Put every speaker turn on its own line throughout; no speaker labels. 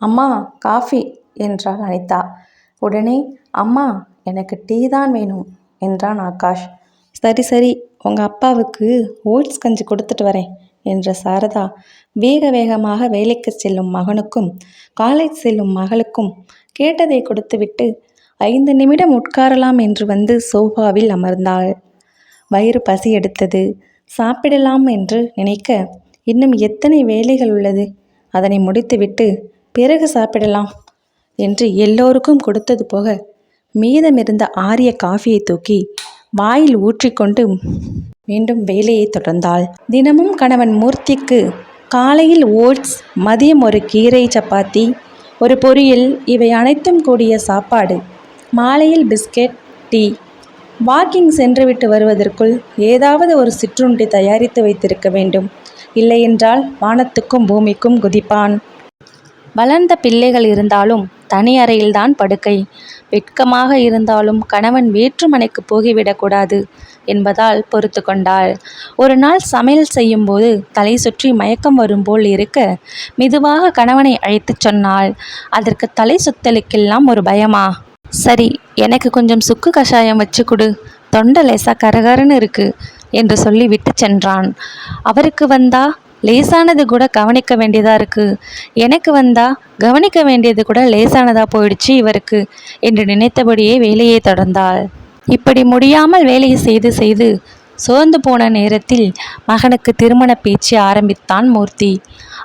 அம்மா காஃபி என்றாள் அனிதா. உடனே அம்மா எனக்கு டீ தான் வேணும் என்றான் ஆகாஷ். சரி சரி உங்கள் அப்பாவுக்கு ஓட்ஸ் கஞ்சி கொடுத்துட்டு வரேன் என்ற சாரதா வேக வேகமாக வேலைக்கு செல்லும் மகனுக்கும் காலேஜ் செல்லும் மகளுக்கும் கேட்டதை கொடுத்துவிட்டு ஐந்து நிமிடம் உட்காரலாம் என்று வந்து சோஃபாவில் அமர்ந்தாள். வயிறு பசி எடுத்தது. சாப்பிடலாம் என்று நினைக்க இன்னும் எத்தனை வேலைகள் உள்ளது? அதனை முடித்துவிட்டு பிறகு சாப்பிடலாம் என்று எல்லோருக்கும் கொடுத்தது போக மீதமிருந்த ஆரிய காஃபியை தூக்கி வாயில் ஊற்றிக்கொண்டு மீண்டும் வேலையை தொடர்ந்தாள். தினமும் கணவன் மூர்த்திக்கு காலையில் ஓட்ஸ் மதியம் ஒரு கீரை சப்பாத்தி ஒரு பொரியல் இவை அனைத்தும் கூடிய சாப்பாடு மாலையில் பிஸ்கெட் டீ வாக்கிங் சென்றுவிட்டு வருவதற்குள் ஏதாவது ஒரு சிற்றுண்டி தயாரித்து வைத்திருக்க வேண்டும். இல்லையென்றால் வானத்துக்கும் பூமிக்கும் குதிப்பான். வளர்ந்த பிள்ளைகள் இருந்தாலும் தனி அறையில்தான் படுக்கை. வெட்கமாக இருந்தாலும் கணவன் வேற்றுமனைக்கு போகிவிடக்கூடாது என்பதால் பொறுத்து கொண்டாள். ஒரு நாள் சமையல் செய்யும்போது தலை சுற்றி மயக்கம் வரும் போல் இருக்க மெதுவாக கணவனை அழைத்துச் சொன்னாள். அதற்கு தலை சுத்தலுக்கெல்லாம் ஒரு பயமா? சரி எனக்கு கொஞ்சம் சுக்கு கஷாயம் வச்சு கொடு. தொண்டை லேசா கரகரன்னு இருக்கு என்று சொல்லி விட்டு சென்றான். அவருக்கு வந்தா லேசானது கூட கவனிக்க வேண்டியதாக இருக்குது எனக்கு வந்தால் கவனிக்க வேண்டியது கூட லேசானதா போயிடுச்சு இவருக்கு என்று நினைத்தபடியே வேலையை தொடர்ந்தாள். இப்படி முடியாமல் வேலையை செய்து செய்து சோர்ந்து போன நேரத்தில் மகனுக்கு திருமண பேச்சு ஆரம்பித்தான் மூர்த்தி.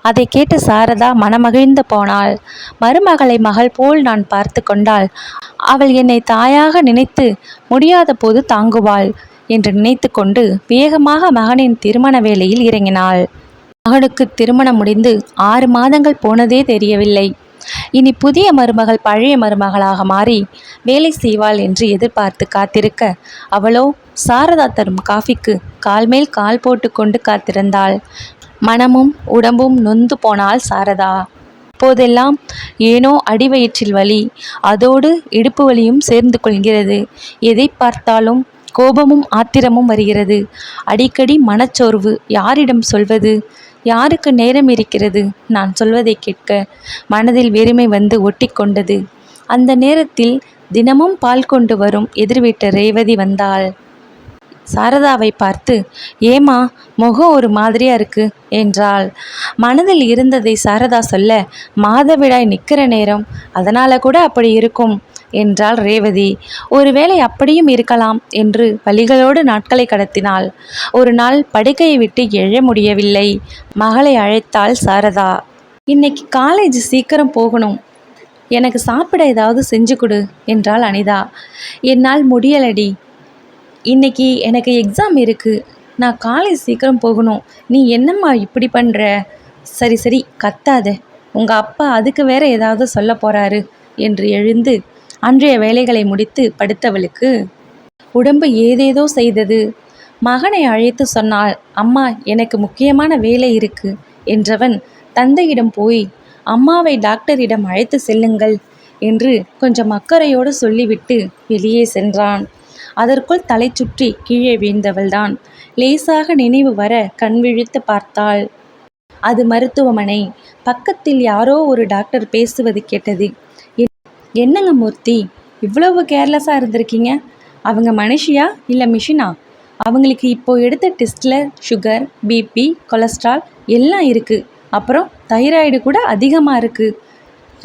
அதை கேட்டு சாரதா மனமகிழ்ந்து போனாள். மருமகளை மகள் போல் நான் பார்த்து கொண்டாள். அவள் என்னை தாயாக நினைத்து முடியாத போது தாங்குவாள் என்று நினைத்து கொண்டு வேகமாக மகனின் திருமண வேலையில் இறங்கினாள். மகனுக்கு திருமணம் முடிந்து ஆறு மாதங்கள் போனதே தெரியவில்லை. இனி புதிய மருமகள் பழைய மருமகளாக மாறி வேலை செய்வாள் என்று எதிர்பார்த்து காத்திருக்க அவளோ சாரதா தரும் காஃபிக்கு கால் மேல் கால் போட்டுக்கொண்டு காத்திருந்தாள். மனமும் உடம்பும் நொந்து போனாள் சாரதா. அப்போதெல்லாம் ஏனோ அடிவயிற்றில் வலி அதோடு இடுப்பு வலியும் சேர்ந்து கொள்கிறது. எதை பார்த்தாலும் கோபமும் ஆத்திரமும் வருகிறது. அடிக்கடி மனச்சோர்வு யாரிடம் சொல்வது? யாருக்கு நேரம் இருக்கிறது? நான் சொல்வதை கேட்க மனதில் வெறுமை வந்து ஒட்டி கொண்டது அந்த நேரத்தில் தினமும் பால் கொண்டு வரும் எதிர்வீட்டு ரேவதி வந்தாள். சாரதாவை பார்த்து ஏமா முகம் ஒரு மாதிரியா இருக்கு என்றாள். மனதில் இருந்ததை சாரதா சொல்ல மாதவிடாய் நிற்கிற நேரம். அதனால கூட அப்படி இருக்கும். என்றாள் ரேவதி. ஒருவேளை அப்படியும் இருக்கலாம் என்று வழிகளோடு நாட்களை கடத்தினாள். ஒரு நாள் படுக்கையை விட்டு எழ முடியவில்லை. மகளை அழைத்தாள் சாரதா. இன்னைக்கு காலேஜ் சீக்கிரம் போகணும். எனக்கு சாப்பிட ஏதாவது செஞ்சு கொடு என்றாள் அனிதா. என்னால் முடியலடி. இன்னைக்கு எனக்கு எக்ஸாம் இருக்குது நான் காலேஜ் சீக்கிரம் போகணும். நீ என்னம்மா இப்படி பண்ணுற சரி சரி கத்தாத. உங்கள் அப்பா அதுக்கு வேற ஏதாவது சொல்ல போகிறாரு என்று எழுந்து அன்றைய வேலைகளை முடித்து படுத்தவளுக்கு உடம்பு ஏதேதோ செய்தது. மகனை அழைத்து சொன்னால் அம்மா எனக்கு முக்கியமான வேலை இருக்கு என்றவன் தந்தையிடம் போய் அம்மாவை டாக்டரிடம் அழைத்து செல்லுங்கள் என்று கொஞ்சம் அக்கறையோடு சொல்லிவிட்டு வெளியே சென்றான். அதற்குள் தலை சுற்றி கீழே வீழ்ந்தவள்தான். லேசாக நினைவு வர கண் விழித்து பார்த்தாள். அது மருத்துவமனை. பக்கத்தில் யாரோ ஒரு டாக்டர் பேசுவது கேட்டது. என்னங்க மூர்த்தி இவ்வளவு கேர்லெஸ்ஸாக இருந்திருக்கீங்க? அவங்க மனுஷியா இல்லை மிஷினா? அவங்களுக்கு இப்போ எடுத்த டெஸ்ட்டில் சுகர் பிபி கொலஸ்ட்ரால் எல்லாம் இருக்குது அப்புறம் தைராய்டு கூட அதிகமாக இருக்குது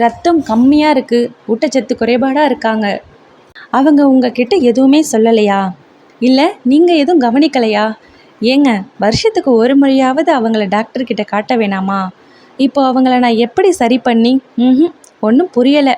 ரத்தம் கம்மியாக இருக்குது ஊட்டச்சத்து குறைபாடாக இருக்காங்க. அவங்க உங்ககிட்ட எதுவுமே சொல்லலையா? இல்லை நீங்கள் எதுவும் கவனிக்கலையா? ஏங்க வருஷத்துக்கு ஒரு முறையாவது அவங்கள டாக்டர்கிட்ட காட்ட வேணாமா? இப்போ அவங்கள நான் எப்படி சரி பண்ணி ம் ஒன்றும் புரியலை.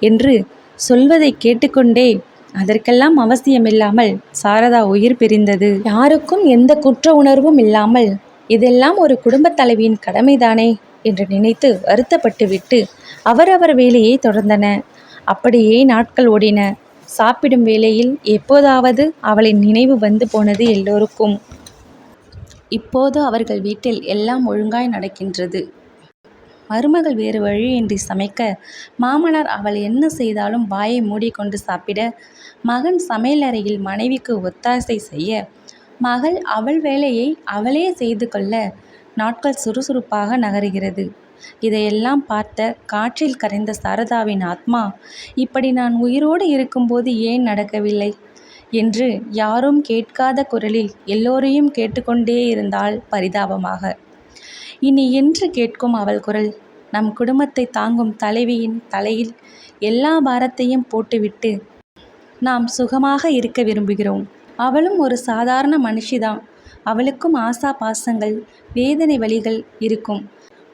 என்று சொல்வதை கேட்டுக்கொண்டே அதற்கெல்லாம் அவசியமில்லாமல் சாரதா உயிர் பிரிந்தது. யாருக்கும் எந்த குற்ற உணர்வும் இல்லாமல் இதெல்லாம் ஒரு குடும்பத் தலைவியின் கடமைதானே என்று நினைத்து வருத்தப்பட்டுவிட்டு அவரவர் வேலையை தொடர்ந்தன. அப்படியே நாட்கள் ஓடின. சாப்பிடும் வேளையில் எப்போதாவது அவளின் நினைவு வந்து போனது எல்லோருக்கும். இப்போது அவர்கள் வீட்டில் எல்லாம் ஒழுங்காய் நடக்கின்றது. மருமகள் வேறு வழியின்றி சமைக்க. மாமனார் அவள் என்ன செய்தாலும் வாயை மூடிக்கொண்டு சாப்பிட மகன் சமையலறையில் மனைவிக்கு ஒத்தாசை செய்ய. மகள் அவள் வேலையை அவளே செய்து கொள்ள நாட்கள் சுறுசுறுப்பாக நகருகிறது. இதையெல்லாம் பார்த்த காற்றில் கரைந்த சாரதாவின் ஆத்மா இப்படி நான் உயிரோடு இருக்கும்போது ஏன் நடக்கவில்லை? என்று யாரும் கேட்காத குரலில் எல்லோரையும் கேட்டுக்கொண்டே இருந்தாள் பரிதாபமாக. இனி என்று கேட்கும் அவள் குரல். நம் குடும்பத்தை தாங்கும் தலைவியின் தலையில் எல்லா பாரத்தையும் போட்டுவிட்டு நாம் சுகமாக இருக்க விரும்புகிறோம். அவளும் ஒரு சாதாரண மனுஷிதான். அவளுக்கும் ஆசா பாசங்கள் வேதனை வலிகள் இருக்கும்.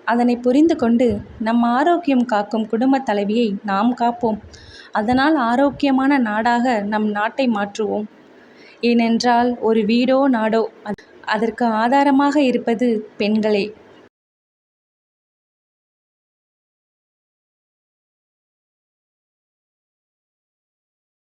அதனை புரிந்து கொண்டு நம் ஆரோக்கியம் காக்கும் குடும்ப தலைவியை நாம் காப்போம். அதனால் ஆரோக்கியமான நாடாக நம் நாட்டை மாற்றுவோம். ஏனென்றால் ஒரு வீடோ நாடோ அதற்கு ஆதாரமாக இருப்பது பெண்களே.